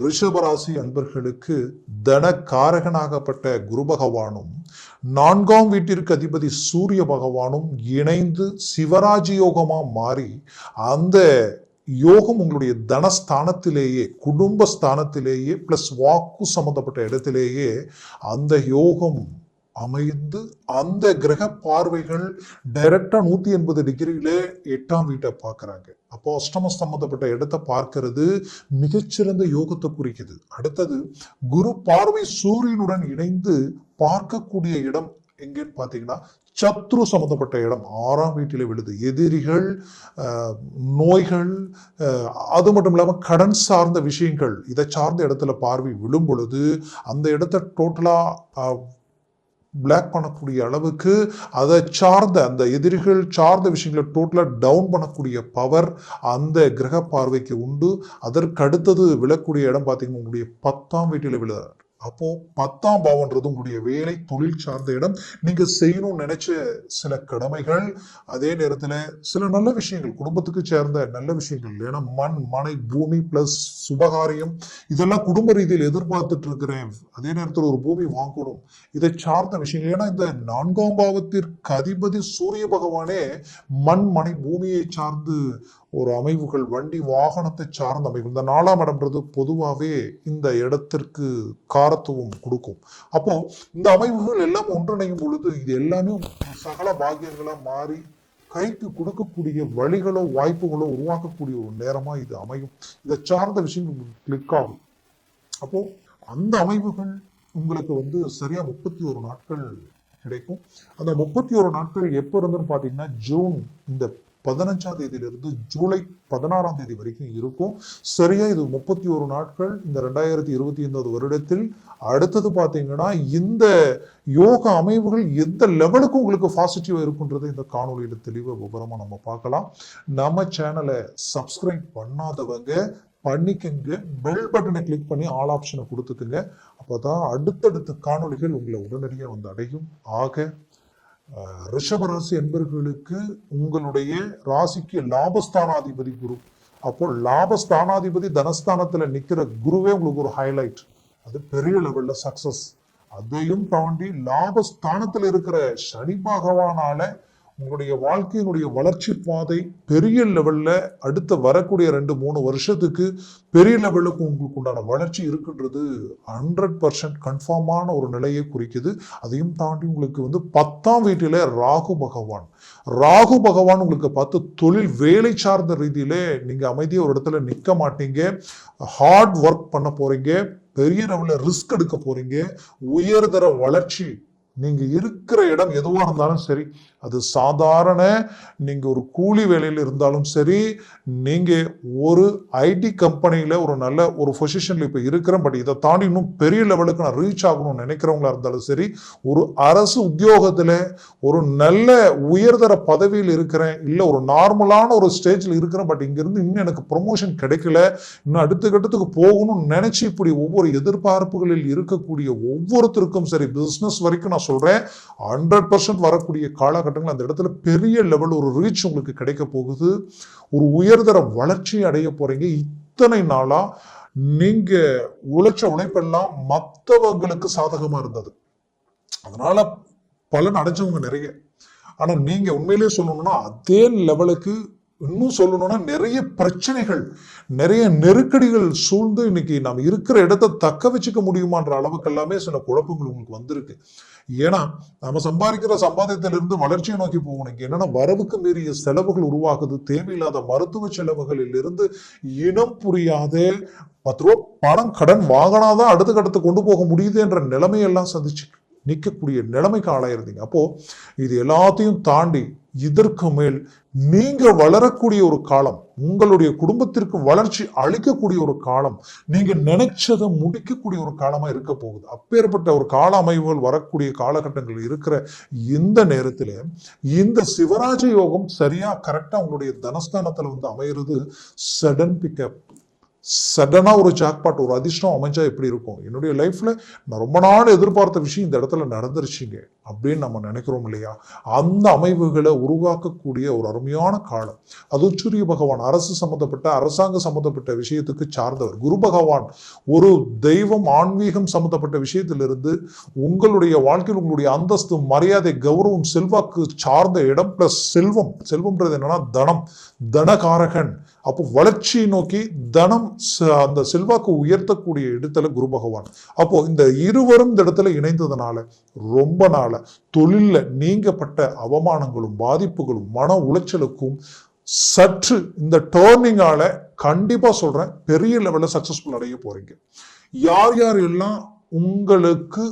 ரிஷபராசி அன்பர்களுக்கு தனக்காரகனாகப்பட்ட குரு பகவானும் நான்காம் வீட்டிற்கு அதிபதி சூரிய பகவானும் இணைந்து சிவராஜ் யோகமாக மாறி அந்த யோகம் உங்களுடைய தனஸ்தானத்திலேயே குடும்ப ஸ்தானத்திலேயே பிளஸ் வாக்கு சம்பந்தப்பட்ட இடத்திலேயே அந்த யோகம் அமைந்து அந்த கிரக பார்வைகள் டைரக்டா நூத்தி எண்பது டிகிரியில எட்டாம் வீட்டை பார்க்குறாங்க. அப்போ அஷ்டம சம்பந்தப்பட்ட இடத்தை பார்க்கிறது மிகச்சிறந்த யோகத்தை குறிக்குது. அடுத்தது குரு பார்வை சூரியனுடன் இணைந்து பார்க்கக்கூடிய இடம் எங்கேன்னு பார்த்தீங்கன்னா சத்ரு சம்பந்தப்பட்ட இடம். ஆறாம் வீட்டில் விழுது. எதிரிகள் நோய்கள் அது மட்டும் இல்லாமல் கடன் சார்ந்த விஷயங்கள் இதை சார்ந்த இடத்துல பார்வை விழும் பொழுது அந்த இடத்த டோட்டலாக பிளாக் பண்ணக்கூடிய அளவுக்கு அதை சார்ந்த அந்த எதிரிகள் சார்ந்த விஷயங்களை டோட்டலாக டவுன் பண்ணக்கூடிய பவர் அந்த கிரக பார்வைக்கு உண்டு. அதற்கு அடுத்தது விழக்கூடிய இடம் பார்த்தீங்கன்னா உங்களுடைய பத்தாம் வீட்டில் விழுறார் அப்போ பத்தாம் பாவம்ன்றது உங்களுடைய வேலை தொழில் சார்ந்த இடம். நீங்க செய்யணும்னு நினைச்ச சில கடமைகள் அதே நேரத்துல சில நல்ல விஷயங்கள் குடும்பத்துக்கு சேர்ந்த நல்ல விஷயங்கள் ஏன்னா மண் மனை பூமி பிளஸ் சுபகாரியம் இதெல்லாம் குடும்ப ரீதியில் எதிர்பார்த்துட்டு இருக்கிறேன். அதே நேரத்தில் ஒரு பூமி வாங்கணும். இதை சார்ந்த விஷயங்கள். ஏன்னா இந்த நான்காம் பாவத்திற்கு அதிபதி சூரிய பகவானே மண் மனை பூமியை சார்ந்து ஒரு அமைவுகள் வண்டி வாகனத்தை சார்ந்த அமைவு. இந்த நாலாம் இடம்ன்றது பொதுவாகவே இந்த இடத்திற்கு காரத்துவம் கொடுக்கும். அப்போ இந்த அமைவுகள் எல்லாம் ஒன்றிணையும் பொழுது இது எல்லாமே சகல பாக்கியங்களா மாறி கைக்கு கொடுக்கக்கூடிய வழிகளோ வாய்ப்புகளோ உருவாக்கக்கூடிய ஒரு நேரமாக இது அமையும். இதை சார்ந்த விஷயங்கள் கிளிக் ஆகும். அப்போ அந்த அமைவுகள் உங்களுக்கு வந்து சரியா முப்பத்தி ஒரு நாட்கள் கிடைக்கும். அந்த முப்பத்தி ஒரு நாட்கள் எப்போ இருந்துன்னு பார்த்தீங்கன்னா ஜூன் இந்த பதினஞ்சாம் தேதியிலிருந்து ஜூலை பதினாறாம் தேதி வரைக்கும் இருக்கும். சரியா இது முப்பத்தி ஒரு நாட்கள். இந்த ரெண்டாயிரத்தி இருபத்தி ஐந்தாவது வருடத்தில் அடுத்தது பார்த்தீங்கன்னா இந்த யோக அமைவுகள் எந்த லெவலுக்கு உங்களுக்கு பாசிட்டிவாக இருக்குன்றதை இந்த காணொலியில் தெளிவாக விவரமாக நம்ம பார்க்கலாம். நம்ம சேனலை சப்ஸ்கிரைப் பண்ணாதவங்க பண்ணிக்கங்க. பெல் பட்டனை கிளிக் பண்ணி ஆல் ஆப்ஷனை கொடுத்துக்குங்க. அப்பதான் அடுத்தடுத்த காணொளிகள் உங்களை உடனடியாக வந்து அடையும். ஆக ரிஷபராசி என்பர்களுக்கு உங்களுடைய ராசிக்கு லாபஸ்தானாதிபதி குரு. அப்போ லாபஸ்தானாதிபதி தனஸ்தானத்தில் நிற்கிற குருவே உங்களுக்கு ஒரு ஹைலைட் அது பெரிய லெவலில் சக்சஸ் அதையும் தாண்டி லாபஸ்தானத்தில் இருக்கிற சனி பகவானால உங்களுடைய வாழ்க்கையினுடைய வளர்ச்சி பாதை பெரிய லெவலில் அடுத்த வரக்கூடிய ரெண்டு மூணு வருஷத்துக்கு பெரிய லெவலுக்கு உங்களுக்கு உண்டான வளர்ச்சி இருக்குன்றது. ஹண்ட்ரட் பர்சன்ட் கன்ஃபார்மான ஒரு நிலையை குறிக்குது. அதையும் தாண்டி உங்களுக்கு வந்து பத்தாம் வீட்டில் ராகு பகவான். ராகு பகவான் உங்களுக்கு பார்த்து தொழில் வேலை சார்ந்த ரீதியிலே நீங்கள் அமைதியாக ஒரு இடத்துல நிற்க மாட்டீங்க. ஹார்ட் ஒர்க் பண்ண போகிறீங்க பெரிய லெவலில் ரிஸ்க் எடுக்க போகிறீங்க உயர்தர வளர்ச்சி. நீங்கள் இருக்கிற இடம் எதுவாக இருந்தாலும் சரி அது சாதாரண நீங்கள் ஒரு கூலி வேலையில் இருந்தாலும் சரி நீங்கள் ஒரு ஐடி கம்பெனியில் ஒரு நல்ல ஒரு பொசிஷனில் இப்போ இருக்கிறேன். பட் இதை தாண்டி இன்னும் பெரிய லெவலுக்கு நான் ரீச் ஆகணும்னு நினைக்கிறவங்களா இருந்தாலும் சரி ஒரு அரசு உத்தியோகத்தில் ஒரு நல்ல உயர்தர பதவியில் இருக்கிறேன். இல்லை ஒரு நார்மலான ஒரு ஸ்டேஜில் இருக்கிறேன். பட் இங்கேருந்து இன்னும் எனக்கு ப்ரொமோஷன் கிடைக்கல. இன்னும் அடுத்த கட்டத்துக்கு போகணும்னு நினச்சி இப்படி ஒவ்வொரு எதிர்பார்ப்புகளில் இருக்கக்கூடிய ஒவ்வொருத்தருக்கும் சரி பிஸ்னஸ் வரைக்கும் நான் சொல்கிறேன் ஹண்ட்ரட் பர்சன்ட் வரக்கூடிய காலகட்டம் காலகட்டங்கள் அந்த இடத்துல பெரிய லெவல் ஒரு ரீச் உங்களுக்கு கிடைக்க போகுது. ஒரு உயர்தர வளர்ச்சி அடைய போறீங்க. இத்தனை நாளாக நீங்கள் உழைச்ச உழைப்பெல்லாம் மற்றவங்களுக்கு சாதகமாக இருந்தது. அதனால் பலன் அடைஞ்சவங்க நிறைய. ஆனால் நீங்கள் உண்மையிலேயே சொல்லணும்னா அதே லெவலுக்கு இன்னும் சொல்லணும்னா நிறைய பிரச்சனைகள் நிறைய நெருக்கடிகள் சூழ்ந்து இன்னைக்கு நாம் இருக்கிற இடத்த தக்க வச்சுக்க முடியுமான்ற அளவுக்கு எல்லாமே சில குழப்பங்கள் உங்களுக்கு வந்திருக்கு. ஏன்னா நம்ம சம்பாதிக்கிற சம்பாதியத்திலிருந்து வளர்ச்சியை நோக்கி போகணும். இங்கே என்னன்னா வரவுக்கு மீறிய செலவுகள் உருவாகுது. தேவையில்லாத மருத்துவ செலவுகளில் இருந்து இனம் புரியாத பத்து ரூபா பணம் கடன் வாங்கினாதான் அடுத்த கட்டத்தை கொண்டு போக முடியுது என்ற நிலைமையெல்லாம் சந்திச்சு நிற்கக்கூடிய நிலைமைக்கு ஆளாயிருந்தீங்க. அப்போ இது எல்லாத்தையும் தாண்டி இதற்கு மேல் நீங்க வளரக்கூடிய ஒரு காலம் உங்களுடைய குடும்பத்திற்கு வளர்ச்சி அளிக்கக்கூடிய ஒரு காலம் நீங்க நினைச்சதை முடிக்கக்கூடிய ஒரு காலமா இருக்க போகுது. அப்பேற்பட்ட ஒரு கால அமைவுகள் வரக்கூடிய காலகட்டங்கள் இருக்கிற இந்த நேரத்தில் இந்த சிவராஜ யோகம் சரியா கரெக்டா உங்களுடைய தனஸ்தானத்துல வந்து அமையிறது சடன் பிக்கப் சடனாக ஒரு ஜாக்பாட் ஒரு அதிர்ஷ்டம் அமைஞ்சா எப்படி இருக்கும்? என்னுடைய லைஃப்பில் நான் ரொம்ப நாள் எதிர்பார்த்த விஷயம் இந்த இடத்துல நடந்துருச்சுங்க. அப்படின்னு நம்ம நினைக்கிறோம் இல்லையா? அந்த அமைவுகளை உருவாக்கக்கூடிய ஒரு அருமையான காலம். அதுவும் சூரிய பகவான் அரசு சம்மந்தப்பட்ட அரசாங்க சம்மந்தப்பட்ட விஷயத்துக்கு சார்ந்தவர். குரு பகவான் ஒரு தெய்வம் ஆன்மீகம் சம்மந்தப்பட்ட விஷயத்திலிருந்து உங்களுடைய வாழ்க்கையில் உங்களுடைய அந்தஸ்து மரியாதை கௌரவம் செல்வாக்கு சார்ந்த இடம் பிளஸ் செல்வம். செல்வம்ன்றது என்னன்னா தனம். தனகாரகன். அப்போ வளர்ச்சியை நோக்கி தனம் ச- அந்த செல்வாக்கு உயர்த்தக்கூடிய இடத்துல குரு பகவான். அப்போ இந்த இருவரும் இந்த இடத்துல இணைந்ததுனால ரொம்ப நாள் தொழில்ல நீங்கப்பட்ட அவமானங்களும் பாதிப்புகளும் மன உளைச்சலுக்கும் சற்று இந்த டேர்னிங்கால கண்டிப்பா சொல்றேன் பெரிய லெவல்ல சக்ஸஸ்ஃபுல் அடைய போறீங்க. யார் யார் எல்லாம் உங்களுக்கு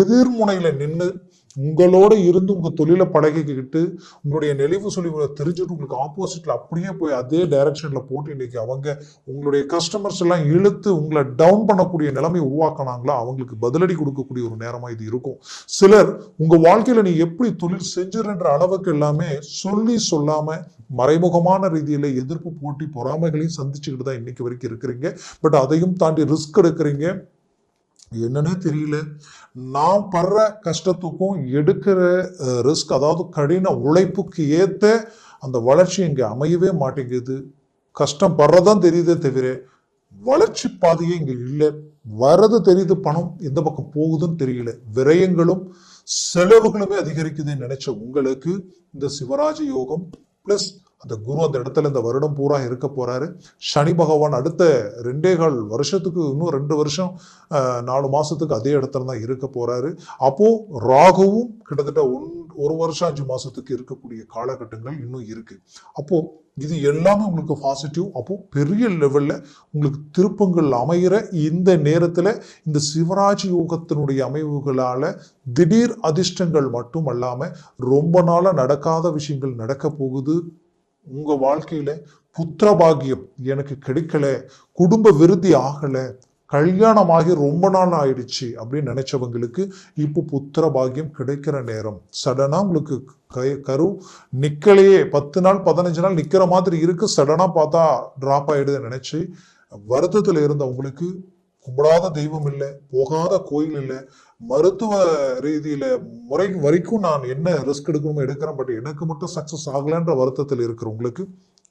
எதிர்முனையில நின்று உங்களோட இருந்து உங்க தொழிலை பழகிக்கிட்டு உங்களுடைய நெளிவு சுழிவுகளை தெரிஞ்சுட்டு உங்களுக்கு ஆப்போசிட்ல அப்படியே போய் அதே டைரக்ஷன்ல போட்டு இன்னைக்கு அவங்க உங்களுடைய கஸ்டமர்ஸ் எல்லாம் இழுத்து உங்களை டவுன் பண்ணக்கூடிய நிலைமை உருவாக்கினாங்களா அவங்களுக்கு பதிலடி கொடுக்கக்கூடிய ஒரு நேரமா இது இருக்கும். சிலர் உங்க வாழ்க்கையில நீ எப்படி தொழில் செஞ்சிருன்ற அளவுக்கு எல்லாமே சொல்லி சொல்லாம மறைமுகமான ரீதியில எதிர்ப்பு போட்டி பொறாமைகளையும் சந்திச்சுக்கிட்டு தான் இன்னைக்கு வரைக்கும் இருக்கிறீங்க. பட் அதையும் தாண்டி ரிஸ்க் எடுக்கிறீங்க. என்னன்னே தெரியல. நான் படுற கஷ்டத்துக்கும் எடுக்கிற ரிஸ்க் அதாவது கடின உழைப்புக்கு ஏற்ற அந்த வளர்ச்சி இங்கே அமையவே மாட்டேங்குது. கஷ்டம் படுறதான் தெரியுதே தவிர வளர்ச்சி பாதையே இங்கே இல்லை. வரது தெரியுது பணம் எந்த பக்கம் போகுதுன்னு தெரியல. விரயங்களும் செலவுகளுமே அதிகரிக்குதுன்னு நினைச்ச உங்களுக்கு இந்த சிவராஜ யோகம் பிளஸ் அந்த குரு அந்த இடத்துல இந்த வருடம் பூரா இருக்க போறாரு. சனி பகவான் அடுத்த ரெண்டே கால் வருஷத்துக்கு இன்னும் ரெண்டு வருஷம் நாலு மாசத்துக்கு அதே இடத்துல தான் இருக்க போறாரு. அப்போ ராகுவும் கிட்டத்தட்ட ஒன் ஒரு வருஷம் அஞ்சு மாசத்துக்கு இருக்கக்கூடிய காலகட்டங்கள் இன்னும் இருக்கு. அப்போ இது எல்லாமே உங்களுக்கு பாசிட்டிவ் அப்போ பெரிய லெவல்ல உங்களுக்கு திருப்பங்கள் அமைகிற இந்த நேரத்துல இந்த சிவராஜ் யோகத்தினுடைய அமைவுகளால திடீர் அதிர்ஷ்டங்கள் மட்டும் அல்லாம ரொம்ப நாளாக நடக்காத விஷயங்கள் நடக்க போகுது. உங்க வாழ்க்கையில புத்திர பாகியம் எனக்கு கிடைக்கல குடும்ப விருத்தி ஆகல கல்யாணமாகி ரொம்ப நாள் ஆயிடுச்சு அப்படின்னு நினைச்சவங்களுக்கு இப்போ புத்திர பாகியம் கிடைக்கிற நேரம். சடனா உங்களுக்கு கை கரு நிக்கலையே. பத்து நாள் பதினஞ்சு நாள் நிக்கிற மாதிரி இருக்கு. சடனா பார்த்தா டிராப் ஆயிடுது நினைச்சு வருத்தத்துல இருந்தவங்களுக்கு கும்பிடாத தெய்வம் இல்லை போகாத கோயில் இல்லை மருத்துவ ரீதியில முறை வரைக்கும் நான் என்ன ரிஸ்க் எடுக்கணுமோ எடுக்கிறேன். பட் எனக்கு மட்டும் சக்சஸ் ஆகலைன்ற வருத்தத்தில் இருக்கிறவங்களுக்கு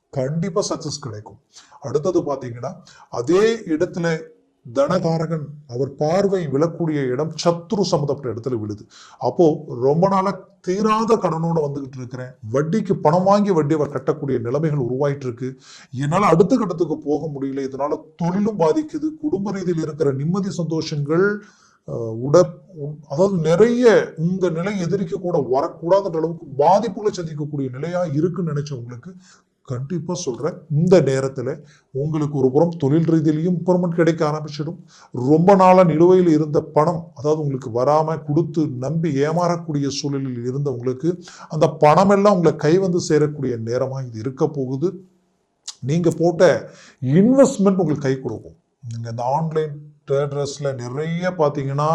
கண்டிப்பா சக்சஸ் கிடைக்கும். அடுத்தது பாத்தீங்கன்னா அதே இடத்துல தனகாரகன் அவர் பார்வை விழக்கூடிய இடம் சத்ரு சம்மந்தப்பட்ட இடத்துல விழுது. அப்போ ரொம்ப நாளா தீராத கடனோட வந்துகிட்டு இருக்கிறேன். வட்டிக்கு பணம் வாங்கி வட்டி அவர் கட்டக்கூடிய நிலைமைகள் உருவாயிட்டு இருக்கு என்னால் அடுத்த கட்டத்துக்கு போக முடியல. இதனால தொழிலும் பாதிக்குது. குடும்ப ரீதியில் இருக்கிற நிம்மதி சந்தோஷங்கள் உட அதாவது நிறைய உங்க நிலை எதிரிக்க கூட வரக்கூடாத அளவுக்கு பாதிப்புகளை சந்திக்கக்கூடிய நிலையா இருக்குன்னு நினைச்சவங்களுக்கு கண்டிப்பாக சொல்கிறேன் இந்த நேரத்தில் உங்களுக்கு ஒரு புறம் தொழில் ரீதியிலையும் இம்ப்ரூவ்மெண்ட் கிடைக்க ஆரம்பிச்சிடும். ரொம்ப நாளாக நிலுவையில் இருந்த பணம் அதாவது உங்களுக்கு வராமல் கொடுத்து நம்பி ஏமாறக்கூடிய சூழலில் இருந்தவங்களுக்கு அந்த பணம் எல்லாம் உங்களை கை வந்து சேரக்கூடிய நேரமாக இது இருக்க போகுது. நீங்கள் போட்ட இன்வெஸ்ட்மெண்ட் உங்களுக்கு கை கொடுக்கும். நீங்கள் இந்த ஆன்லைன் ட்ரேடர்ஸ்ல நிறைய பார்த்தீங்கன்னா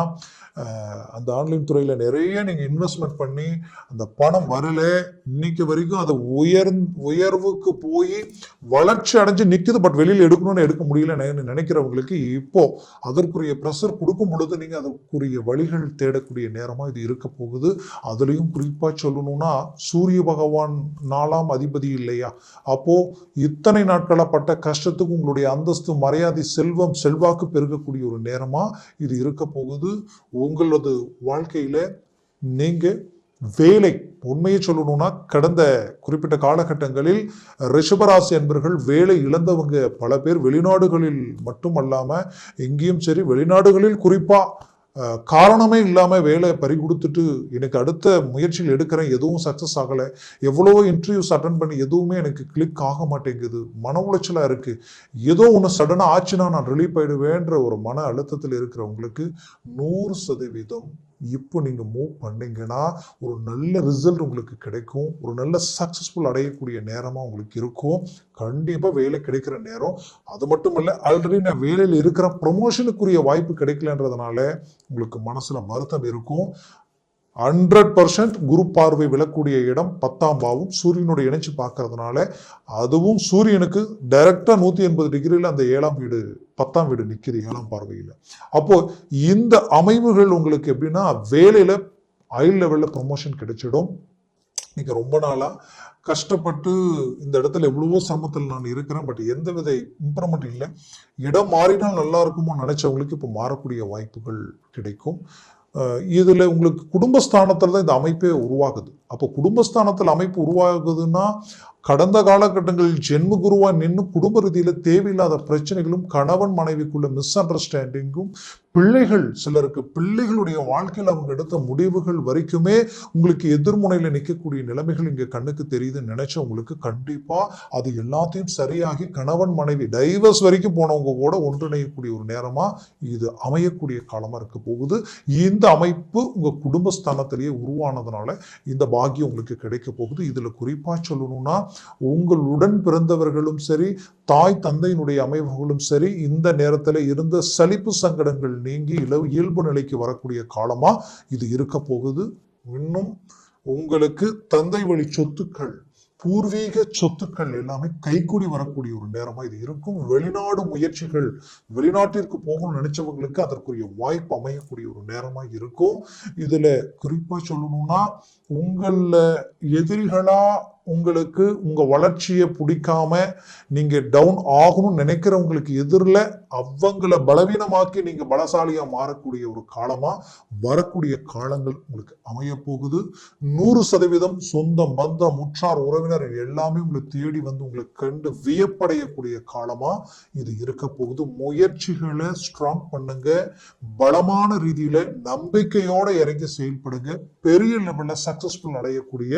அந்த ஆன்லைன் துறையில் நிறைய நீங்கள் இன்வெஸ்ட்மெண்ட் பண்ணி அந்த பணம் வரல இன்னைக்கு வரைக்கும் அது உயர் உயர்வுக்கு போய் வளர்ச்சி அடைஞ்சு நிற்குது பட் வெளியில் எடுக்கணும்னு எடுக்க முடியல நினைக்கிறவங்களுக்கு இப்போ அதற்குரிய ப்ரெஷர் கொடுக்கும் பொழுது நீங்கள் அதற்குரிய வழிகள் தேடக்கூடிய நேரமாக இது இருக்க போகுது. அதுலேயும் குறிப்பாக சொல்லணும்னா சூரிய பகவான் நாலாம் அதிபதி இல்லையா? அப்போ இத்தனை நாட்களாக பட்ட கஷ்டத்துக்கு உங்களுடைய அந்தஸ்து மரியாதை செல்வம் செல்வாக்கு பெருகக்கூடிய ஒரு நேரமாக இது இருக்க போகுது. உங்களது வாழ்க்கையில நீங்க வேலை உண்மையை சொல்லணும்னா கடந்த குறிப்பிட்ட காலகட்டங்களில் ரிஷபராசி என்பர்கள் வேலை இழந்தவங்க பல பேர் வெளிநாடுகளில் மட்டுமல்லாம எங்கேயும் சரி வெளிநாடுகளில் குறிப்பாக காரணமே இல்லாமல் வேலை பறி கொடுத்துட்டு எனக்கு அடுத்த முயற்சியில் எடுக்கிறேன் எதுவும் சக்ஸஸ் ஆகலை. எவ்வளோ இன்டர்வியூஸ் அட்டன் பண்ணி எதுவுமே எனக்கு கிளிக் ஆக மாட்டேங்குது. மன உளைச்சலாக இருக்குது ஏதோ ஒன்று சடனாக ஆச்சுன்னா நான் ரிலீஃப் ஆயிடுவேன்ற ஒரு மன அழுத்தத்தில் இருக்கிறவங்களுக்கு நூறு சதவீதம் இப்போ நீங்கள் மூவ் பண்ணிங்கன்னா ஒரு நல்ல ரிசல்ட் உங்களுக்கு கிடைக்கும். ஒரு நல்ல சக்ஸஸ்ஃபுல் அடையக்கூடிய நேரமாக உங்களுக்கு இருக்கும். கண்டிப்பாக வேலை கிடைக்கிற நேரம். அது மட்டும் இல்லை ஆல்ரெடி நான் வேலையில் இருக்கிற ப்ரொமோஷனுக்குரிய வாய்ப்பு கிடைக்கலன்றதுனால உங்களுக்கு மனசில் வருத்தம் இருக்கும். ஹண்ட்ரட் பர்சன்ட் குரு பார்வை விழக்கூடிய இடம் பத்தாம் பாவம். சூரியனோட இணைச்சு பார்க்கறதுனால அதுவும் சூரியனுக்கு டைரக்டா நூற்றி எண்பது டிகிரியில் அந்த ஏழாம் வீடு பத்தாம் வீடு நிற்கிது ஏழாம் பார்வையில். அப்போது இந்த அமைவுகள் உங்களுக்கு எப்படின்னா வேலையில் ஹை லெவலில் ப்ரொமோஷன் கிடைச்சிடும். நீங்கள் ரொம்ப நாளாக கஷ்டப்பட்டு இந்த இடத்துல எவ்வளவோ சிரமத்தில் நான் இருக்கிறேன் பட் எந்த வித இம்ப்ரூவ்மெண்ட் இல்லை. இடம் மாறினால் நல்லா இருக்குமோ நினச்சவங்களுக்கு இப்போ மாறக்கூடிய வாய்ப்புகள் கிடைக்கும். இதில் உங்களுக்கு குடும்பஸ்தானத்தில் தான் இந்த அமைப்பே உருவாகுது. அப்போ குடும்பஸ்தானத்தில் அமைப்பு உருவாகுதுன்னா கடந்த காலகட்டங்களில் ஜென்ம குருவாக நின்று குடும்ப ரீதியில் தேவையில்லாத பிரச்சனைகளும் கணவன் மனைவிக்குள்ள மிஸ் அண்டர்ஸ்டாண்டிங்கும் பிள்ளைகள் சிலருக்கு பிள்ளைகளுடைய வாழ்க்கையில் அவங்க எடுத்த முடிவுகள் வரைக்குமே உங்களுக்கு எதிர்முனையில் நிற்கக்கூடிய நிலைமைகள் இங்கே கண்ணுக்கு தெரியுதுன்னு நினைச்ச உங்களுக்கு கண்டிப்பாக அது எல்லாத்தையும் சரியாகி கணவன் மனைவி டைவர்ஸ் வரைக்கும் போனவங்க கூட ஒன்றிணையக்கூடிய ஒரு நேரமாக இது அமையக்கூடிய காலமாக இருக்க போகுது. இந்த அமைப்பு உங்கள் குடும்பஸ்தானத்திலேயே உருவானதுனால இந்த பாக்கியம் உங்களுக்கு கிடைக்க போகுது. இதில் குறிப்பாக சொல்லணும்னா உங்கள் உடன் பிறந்தவர்களும் சரி தாய் தந்தையினுடைய அமைவுகளும் சரி இந்த நேரத்தில் இருந்த சலிப்பு சங்கடங்கள் நீங்கி இளவு இயல்பு நிலைக்கு வரக்கூடிய காலமா இது இருக்க போகுது. இன்னும் உங்களுக்கு தந்தை வழி சொத்துக்கள் பூர்வீக சொத்துக்கள் எல்லாமே கைக்கூடி வரக்கூடிய ஒரு நேரமா இது இருக்கும். வெளிநாடு முயற்சிகள் வெளிநாட்டிற்கு போகணும்னு நினைச்சவங்களுக்கு அதற்குரிய வாய்ப்பு அமையக்கூடிய ஒரு நேரமா இருக்கும். இதுல குறிப்பா சொல்லணும்னா உங்கள எதிரிகளா உங்களுக்கு உங்கள் வளர்ச்சியை பிடிக்காம நீங்கள் டவுன் ஆகணும்னு நினைக்கிறவங்களுக்கு எதிரில் அவங்கள பலவீனமாக்கி நீங்கள் பலசாலியாக மாறக்கூடிய ஒரு காலமாக வரக்கூடிய காலங்கள் உங்களுக்கு அமைய போகுது நூறு சதவீதம் சொந்தம் பந்தம் முற்றார் உறவினர் எல்லாமே உங்களை தேடி வந்து உங்களை கண்டு வியப்படையக்கூடிய காலமாக இது இருக்க போகுது. முயற்சிகளை ஸ்ட்ராங் பண்ணுங்க. பலமான ரீதியில் நம்பிக்கையோடு இறங்கி செயல்படுங்க. பெரிய லெவலில் சக்ஸஸ்ஃபுல் அடையக்கூடிய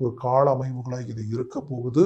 ஒரு கால அமைவுகளாக இது இருக்க போகுது.